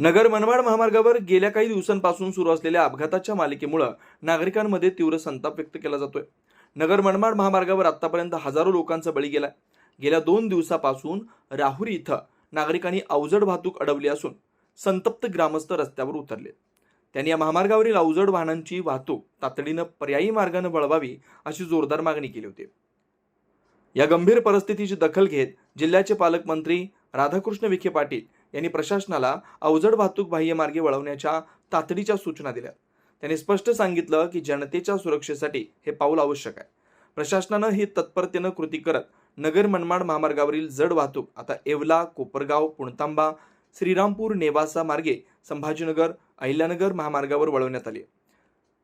नगर मनमाड महामार्गावर गेल्या काही दिवसांपासून सुरू असलेल्या अपघाताच्या मालिकेमुळं नागरिकांमध्ये तीव्र संताप व्यक्त केला जातोय. नगर मनमाड महामार्गावर आतापर्यंत हजारो लोकांचा बळी गेलाय. गेल्या दोन दिवसापासून राहुरी इथं नागरिकांनी अवजड वाहतूक अडवली असून संतप्त ग्रामस्थ रस्त्यावर उतरले. त्यांनी या महामार्गावरील अवजड वाहनांची वाहतूक तातडीनं पर्यायी मार्गानं वळवावी अशी जोरदार मागणी केली होती. या गंभीर परिस्थितीची दखल घेत जिल्ह्याचे पालकमंत्री राधाकृष्ण विखे पाटील यांनी प्रशासनाला अवजड वाहतूक बाह्यमार्गे वळवण्याच्या तातडीच्या सूचना दिल्या. त्यांनी स्पष्ट सांगितलं की जनतेच्या सुरक्षेसाठी हे पाऊल आवश्यक आहे. प्रशासनानं ही तत्परतेनं कृती करत नगर मनमाड महामार्गावरील जड वाहतूक आता येवला कोपरगाव पुणतांबा श्रीरामपूर नेवासा मार्गे संभाजीनगर अहिल्यानगर महामार्गावर वळवण्यात आली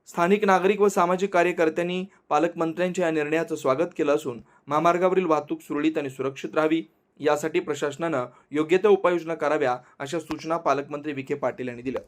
स्थानिक नागरिक व सामाजिक कार्यकर्त्यांनी पालकमंत्र्यांच्या या निर्णयाचं स्वागत केलं असून महामार्गावरील वाहतूक सुरळीत आणि सुरक्षित राहावी यासाठी प्रशासनानं योग्य त्या उपाययोजना कराव्या अशा सूचना पालकमंत्री विखे पाटील यांनी दिल्या.